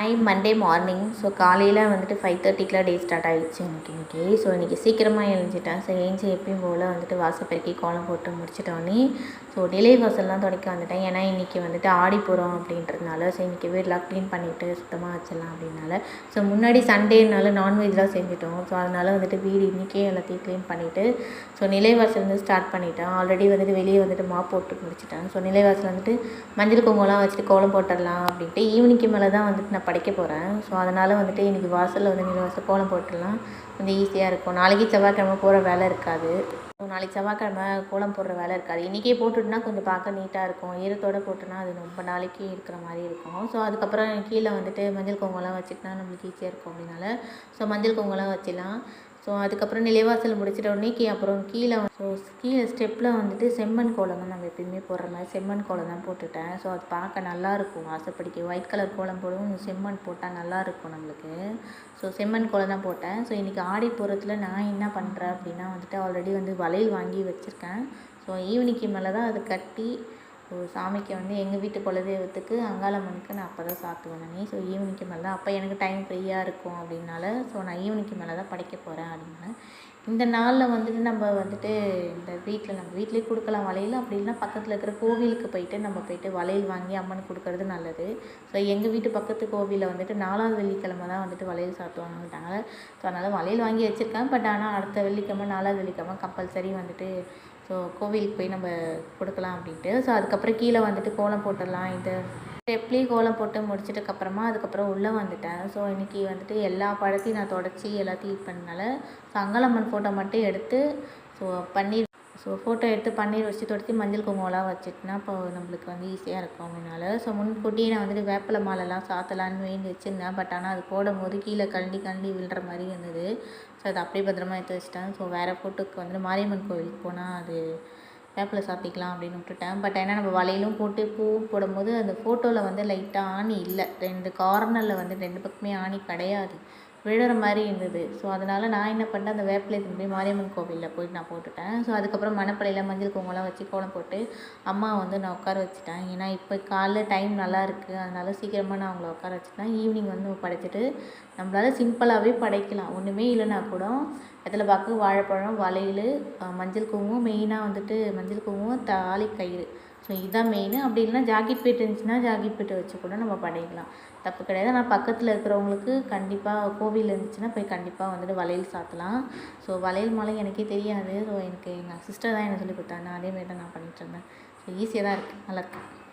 Time Monday morning so காலையில் வந்துட்டு five தேர்ட்டிக்கெலாம் day start ஆகிடுச்சு எனக்கு இன்றைக்கி ஸோ இன்றைக்கி சீக்கிரமாக எழுந்துட்டேன். ஸோ ஏஞ்சி எப்பயும் போல் வந்துட்டு வாசல் பெருக்கி கோலம் போட்டு முடிச்சிட்டோன்னே ஸோ டிலே வாசல்லாம் துடைக்க வந்துட்டேன். ஏன்னா இன்றைக்கி வந்துட்டு ஆடி போகிறோம் அப்படின்றதுனால ஸோ இன்றைக்கி வீடெலாம் க்ளீன் பண்ணிவிட்டு சுத்தமாக வச்சிடலாம் அப்படின்னால ஸோ முன்னாடி சண்டேனால நான்வெஜ்லாம் செஞ்சுட்டோம். ஸோ அதனால் வந்துட்டு வீடு இன்றைக்கே எல்லாத்தையும் க்ளீன் பண்ணிவிட்டு ஸோ நிலைவாசல் வந்து ஸ்டார்ட் பண்ணிட்டேன். ஆல்ரெடி வந்துட்டு வெளியே வந்துட்டு மாப் போட்டு முடிச்சிட்டேன். ஸோ நிலைவாசல் வந்துட்டு மஞ்சள் குங்குமம்லாம் வச்சுட்டு கோலம் போட்டுடலாம் அப்படின்ட்டு ஈவினிங்க்கு மேலே தான் வந்துட்டு நான் படைக்க போகிறேன் ஸோ அதனால் வந்துட்டு இன்றைக்கி வாசலில் வந்து நிலைவாசல் கோலம் போட்டுடலாம். கொஞ்சம் ஈஸியாக இருக்கும். நாளைக்கு செவ்வாய்க்கிழமை போகிற வேலை இருக்காது. ஸோ நாளைக்கு செவ்வாய்க்கிழமை கோலம் போடுற வேலை இருக்காது. இன்றைக்கே போட்டுட்டுனா கொஞ்சம் பார்க்க நீட்டாக இருக்கும். ஈரத்தோடு போட்டோன்னா அது ரொம்ப நாளைக்கு இருக்கிற மாதிரி இருக்கும். ஸோ அதுக்கப்புறம் கீழே வந்துட்டு மஞ்சள் குங்குமம்லாம் வச்சுக்கிட்டா நம்மளுக்கு ஈஸியாக இருக்கும் அப்படின்னால. ஸோ மஞ்சள் குங்குமம்லாம் வச்சிடலாம். ஸோ அதுக்கப்புறம் நிலைவாசல் முடிச்சிட்ட உடனே கீ அப்புறம் கீழே ஸோ கீழே ஸ்டெப்பில் வந்துட்டு செம்மண் கோலம் தான் நம்ம எப்பயுமே போடுற மாதிரி செம்மண் கோலம் தான் போட்டுட்டேன். ஸோ அது பார்க்க நல்லாயிருக்கும் ஆசைப்படிக்க ஒயிட் கலர் கோலம் போடவும் செம்மண் போட்டால் நல்லாயிருக்கும் நம்மளுக்கு. ஸோ செம்மண் கோலம் தான் போட்டேன். ஸோ இன்றைக்கி ஆடி போகிறதுல நான் என்ன பண்ணுறேன் அப்படின்னா வந்துட்டு ஆல்ரெடி வந்து வளையல் வாங்கி வச்சுருக்கேன். ஸோ ஈவினிங்க்கு மேலே தான் அது கட்டி ஸோ சாமிக்கு வந்து எங்கள் வீட்டு குலதெய்வத்துக்கு அங்காளம்மனுக்கு நான் அப்போ தான் சாத்துவேன் நான். ஸோ ஈவினிங்க்கு மேலே தான் அப்போ எனக்கு டைம் ஃப்ரீயாக இருக்கும் அப்படின்னால ஸோ நான் ஈவினிங்க்கு மேலே தான் படைக்க போகிறேன் அப்படின்னு இந்த நாளில் வந்துட்டு நம்ம வந்துட்டு இந்த வீட்டில் நம்ம வீட்டிலே கொடுக்கலாம். வளையல் அப்படி இல்லைனா பக்கத்தில் இருக்கிற கோவிலுக்கு போயிட்டு நம்ம போயிட்டு வளையல் வாங்கி அம்மனுக்கு கொடுக்கறது நல்லது. ஸோ எங்கள் வீட்டு பக்கத்து கோவிலில் வந்துட்டு நாலாவது வெள்ளிக்கிழமை தான் வந்துட்டு வளையல் சாத்துவாங்கட்டாங்க ஸோ அதனால் வளையல் வாங்கி வச்சுருக்கேன். பட் ஆனால் அடுத்த வெள்ளிக்கிழமை நாலாவது வெள்ளிக்கிழமை கம்பல்சரி வந்துட்டு ஸோ கோவிலுக்கு போய் நம்ம கொடுக்கலாம் அப்படின்ட்டு. ஸோ அதுக்கப்புறம் கீழே வந்துட்டு கோலம் போட்டுடலாம். இந்த எப்படி கோலம் போட்டு முடிச்சிட்டக்கப்புறமா அதுக்கப்புறம் உள்ளே வந்துட்டேன். ஸோ இன்றைக்கி வந்துட்டு எல்லா பழத்தையும் நான் தொடச்சி எல்லாத்தையும் இது பண்ணனால ஸோ ஃபோட்டோ மட்டும் எடுத்து ஸோ பன்னீர் ஸோ ஃபோட்டோ எடுத்து பன்னீர் வச்சு தொடச்சி மஞ்சள் குங்குமம்லாம் வச்சுட்டுனா இப்போ நம்மளுக்கு வந்து ஈஸியாக இருக்கும் அப்படின்னால ஸோ முன்கூட்டியே நான் வந்துட்டு வேப்பிலை மாலைலாம் சாத்தலான்னு வேண்டி வச்சுருந்தேன். பட் ஆனால் அது போடும்போது கீழே கழண்டி கழண்டி விழுற மாதிரி இருந்தது. ஸோ அதை அப்படியே பத்திரமா எடுத்து வச்சுட்டேன். ஸோ வேறு ஃபோட்டோக்கு வந்து மாரியம்மன் கோவிலுக்கு போனால் அது வேப்பிலை சாத்திக்கலாம் அப்படின்னு விட்டுட்டேன். பட் ஏன்னா நம்ம வலையிலும் போட்டு பூ போடும்போது அந்த ஃபோட்டோவில் வந்து லைட்டாக ஆணி இல்லை. ரெண்டு கார்னரில் வந்து ரெண்டு பக்கமே ஆணி கிடையாது. விழுற மாதிரி இருந்தது. ஸோ அதனால் நான் என்ன பண்ணேன் அந்த வேப்பிலை எடுத்துன்னு போய் மாரியம்மன் கோவிலில் போயிட்டு நான் போட்டுட்டேன். ஸோ அதுக்கப்புறம் மணப்படையில் மஞ்சள் குங்குமம்லாம் வச்சு கோலம் போட்டு அம்மா வந்து நான் உட்கார வச்சுட்டேன். ஏன்னா இப்போ காலைல டைம் நல்லா இருக்குது சீக்கிரமாக நான் அவங்கள உட்கார வச்சுட்டேன். ஈவினிங் வந்து படைச்சிட்டு நம்மளால் சிம்பிளாகவே படைக்கலாம். ஒன்றுமே இல்லைனா கூட வெத்தலை பாக்கு வாழைப்பழம் வளையல் மஞ்சள் குங்குமம் மெயினாக வந்துட்டு மஞ்சள் குங்குமம் தாலி கயிறு ஸோ இதுதான் மெயின் அப்படி இல்லைனா ஜாக்கெட் பீட் இருந்துச்சுன்னா ஜாக்கெட் பீட்டை வச்சு கூட நம்ம பண்ணிக்கலாம். தப்பு கிடையாது. ஆனால் பக்கத்தில் இருக்கிறவங்களுக்கு கண்டிப்பாக கோவில் இருந்துச்சுன்னா போய் கண்டிப்பாக வந்துட்டு வளையல் சாத்தலாம். ஸோ வளையல் மாலை எனக்கே தெரியாது. ஸோ எனக்கு எங்கள் சிஸ்டர் தான் எனக்கு சொல்லி கொடுத்தாங்க. அதேமாரி தான் நான் பண்ணிகிட்ருந்தேன் ஸோ ஈஸியாக தான் இருக்குது நல்லாயிருக்கு